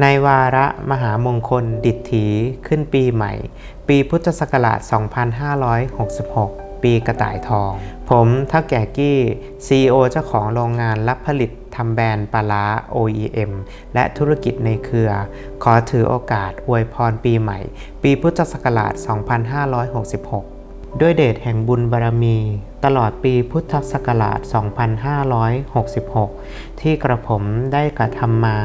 ในวาระมหามงคลดิษฐีขึ้นปีใหม่ ปีพุทธศักราช 2566 ปีกระต่ายทอง ผมท่าแก่กี้ CEO เจ้าของโรงงานรับผลิตทำแบรนด์ปลาร้า OEM และธุรกิจในเครือ ขอถือโอกาสอวยพรปีใหม่ ปีพุทธศักราช 2566 ด้วยเดชแห่งบุญบารมี ตลอดปีพุทธศักราช 2566 ที่กระผมได้กระทำมา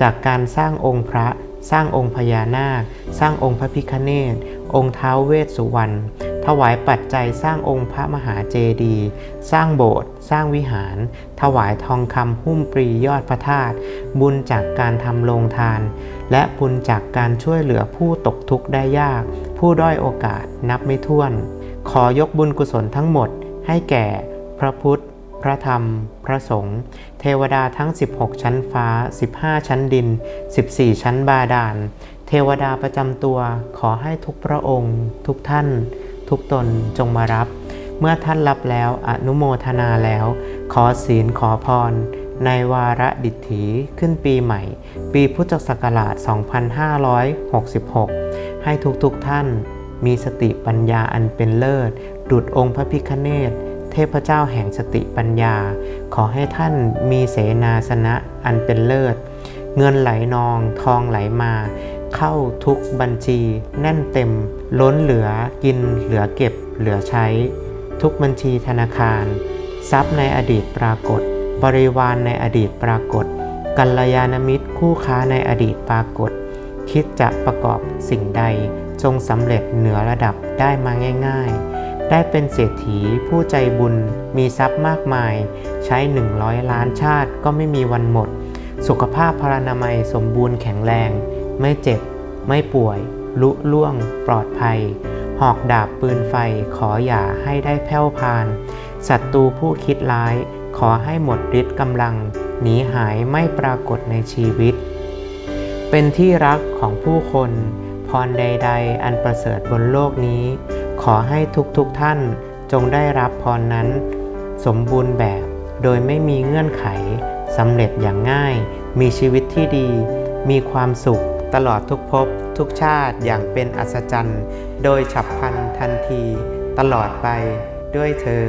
จากการสร้างองค์พระ สร้างองค์พญานาค สร้างองค์พระพิฆเนศ องค์ท้าวเวสสุวรรณ ถวายปัจจัยสร้างองค์พระมหาเจดีย์ สร้างโบสถ์ สร้างวิหาร ถวายทองคำหุ้มปรียอดพระธาตุ บุญจากการทำโรงทาน และบุญจากการช่วยเหลือผู้ตกทุกข์ได้ยาก ผู้ด้อยโอกาสนับไม่ถ้วน ขอยกบุญกุศลทั้งหมดให้แก่พระพุทธ พระธรรม พระสงฆ์ เทวดาทั้ง 16 ชั้นฟ้า 15 ชั้นดิน 14 ชั้นบาดาล เทวดาประจำตัวขอให้ทุกพระองค์ ทุกท่าน ทุกตนจงมารับ เมื่อท่านรับแล้วอนุโมทนาแล้ว ขอศีลขอพร ในวาระดิถีขึ้นปีใหม่ ปีพุทธศักราช 2566 ให้ทุกๆทท่าน มีสติปัญญาอันเป็นเลิศ ดุจองค์พระพิฆเนศเทพเจ้าแห่งสติปัญญา ขอให้ท่านมีเสนาสนะอันเป็นเลิศ เงินไหลนองทองไหลมา เข้าทุกบัญชี แน่นเต็ม ล้นเหลือกินเหลือเก็บ เหลือใช้ ทุกบัญชีธนาคาร ทรัพย์ในอดีตปรากฏ บริวารในอดีตปรากฏ กัลยาณมิตรคู่ค้าในอดีตปรากฏ คิดจะประกอบสิ่งใด จงสำเร็จเหนือระดับได้มาง่าย ๆ ได้เป็นเศรษฐีผู้ใจบุญมีทรัพย์มากมาย ใช้ 100 ล้านชาติก็ไม่มีวันหมด สุขภาพพลานามัยสมบูรณ์แข็งแรง ไม่เจ็บ ไม่ป่วย ลุล่วง ปลอดภัย หอกดาบปืนไฟขออย่าให้ได้แผ่วพานศัตรูผู้คิดร้าย ขอให้หมดฤทธิ์กำลัง หนีหายไม่ปรากฏในชีวิต เป็นที่รักของผู้คน พรใด ๆ อันประเสริฐบนโลกนี้ ขอให้ทุกๆทท่านจงได้รับพรนั้น สมบูรณ์แบบ โดยไม่มีเงื่อนไขสำเร็จอย่างง่าย มีชีวิตที่ดี มีความสุขตลอดทุกภพทุกชาติอย่างเป็นอัศจรรย์ โดยฉับพลันทันที ตลอดไปด้วยเธอ